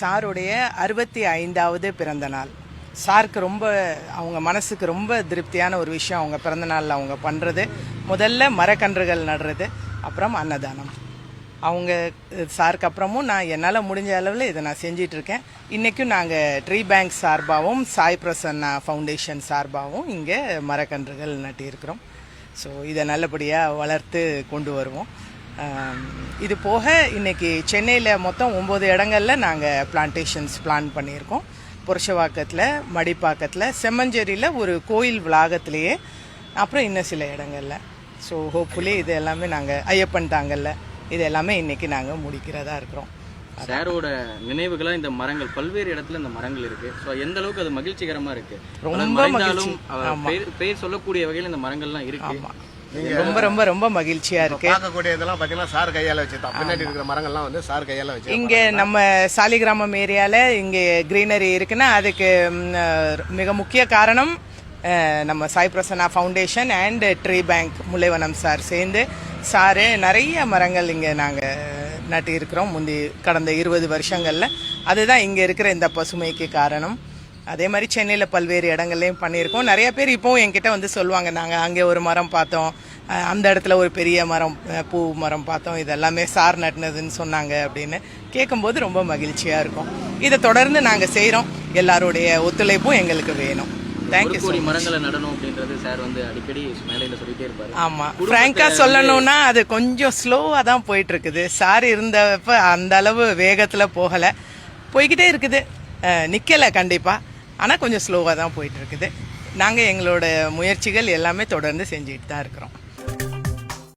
சாருடைய அறுபத்தி ஐந்தாவது பிறந்த நாள். சாருக்கு ரொம்ப அவங்க மனசுக்கு ரொம்ப திருப்தியான ஒரு விஷயம் அவங்க பிறந்த நாளில் அவங்க பண்ணுறது முதல்ல மரக்கன்றுகள் நடுறது அப்புறம் அன்னதானம். அவங்க சாருக்கு அப்புறமும் நான் என்னால் முடிஞ்ச அளவில் இதை நான் செஞ்சிட்ருக்கேன் இன்றைக்கும் நாங்கள் ட்ரீ பேங்க் சார்பாகவும் சாய் பிரசன்னா ஃபவுண்டேஷன் சார்பாகவும் இங்கே மரக்கன்றுகள் நட்டியிருக்கிறோம். ஸோ இதை நல்லபடியாக வளர்த்து கொண்டு வருவோம். இது போக இன்னைக்கு சென்னையில் மொத்தம் ஒம்பது இடங்கள்ல நாங்கள் பிளான்டேஷன்ஸ் பிளான் பண்ணியிருக்கோம். புருஷவாக்கத்தில் மடிப்பாக்கத்தில் செம்மஞ்சேரியில் ஒரு கோயில் வளாகத்திலேயே அப்புறம் இன்னும் சில இடங்கள்ல. ஸோ ஹோப்ஃபுல்லி இது எல்லாமே நாங்கள் ஐயப்பன் தாங்கல்ல இது எல்லாமே இன்னைக்கு நாங்கள் முடிக்கிறதா இருக்கிறோம். சாரோட நினைவுகளா இந்த மரங்கள் பல்வேறு இடத்துல இந்த மரங்கள் இருக்கு. ஸோ எந்த அளவுக்கு அது மகிழ்ச்சிகரமா இருக்கு? ரொம்ப மகிழ்ச்சி. பேர் சொல்லக்கூடிய வகையில் இந்த மரங்கள்லாம் இருக்கு. ரொம்ப ரொம்ப ரொம்ப மகிழ்ச்சியா இருக்கு. பார்க்கக்கூடிய இதெல்லாம் பார்த்தீங்கன்னா சார் கையால வச்சு தான் பின்னாடி இருக்கிற மரங்கள்லாம் வந்து சார் கையால வச்சு இங்க நம்ம சாலிகிராமம் ஏரியால இங்க கிரீனரி இருக்குன்னா அதுக்கு மிக முக்கிய காரணம் நம்ம Sai Prasanna foundation and tree bank Mullaivanam sir சேர்ந்து சாரு நிறைய மரங்கள் இங்க நாங்க நட்டி இருக்கிறோம் முந்தி கடந்த இருபது வருஷங்கள்ல. அதுதான் இங்க இருக்கிற இந்த பசுமைக்கு காரணம். அதே மாதிரி சென்னையில் பல்வேறு இடங்கள்லையும் பண்ணியிருக்கோம். நிறைய பேர் இப்போவும் என்கிட்ட வந்து சொல்லுவாங்க நாங்கள் அங்கே ஒரு மரம் பார்த்தோம். அந்த இடத்துல ஒரு பெரிய மரம் பூ மரம் பார்த்தோம். இதெல்லாமே சார் நட்டினதுன்னு சொன்னாங்க அப்படின்னு கேட்கும்போது ரொம்ப மகிழ்ச்சியாக இருக்கும். இதை தொடர்ந்து நாங்கள் செய்கிறோம் எல்லாருடைய ஒத்துழைப்பும் எங்களுக்கு வேணும். தேங்க்யூ கோடி மரங்களை நடணும் அப்படின்றது சார் வந்து அடிக்கடி மேடையில சொல்லிட்டே இருப்பாரு. ஆமாம் ஃப்ராங்காக சொல்லணும்னா அது கொஞ்சம் ஸ்லோவாக தான் போயிட்டு இருக்குது சார் இருந்தப்ப அந்த அளவு வேகத்தில் போகலை. போய்கிட்டே இருக்குது. அஹ் நிக்கல கண்டிப்பாக ஆனால் கொஞ்சம் ஸ்லோவாக தான் போயிட்டு இருக்குது. நாங்கள் எங்களோட முயற்சிகள் எல்லாமே தொடர்ந்து செஞ்சுட்டு தான் இருக்கிறோம்.